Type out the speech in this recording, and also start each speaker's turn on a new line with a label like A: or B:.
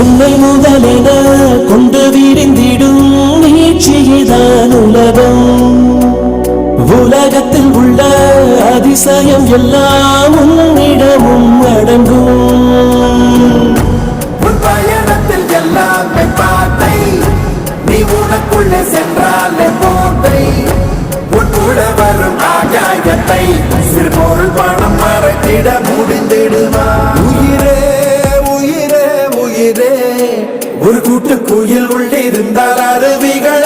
A: உன்னை முதலென கொண்டு விரிந்திடும் நீட்சியதான் உலகம். உலகத்தில் உள்ள அதிசயம் எல்லாம் உன்னிடமும் அடங்கும்.
B: உன் பயணத்தில் எல்லாமே பாதை நீ உனக்குள்ளே சென்றாலே போதை உன் கூட வரும் ஆகாயத்தை சிறு பொருள் பணம் மறைத்திட முடிந்திடுமா? உயிரை ஒரு கூட்டு குயில் உள்ளிருந்தால் அருவிகள்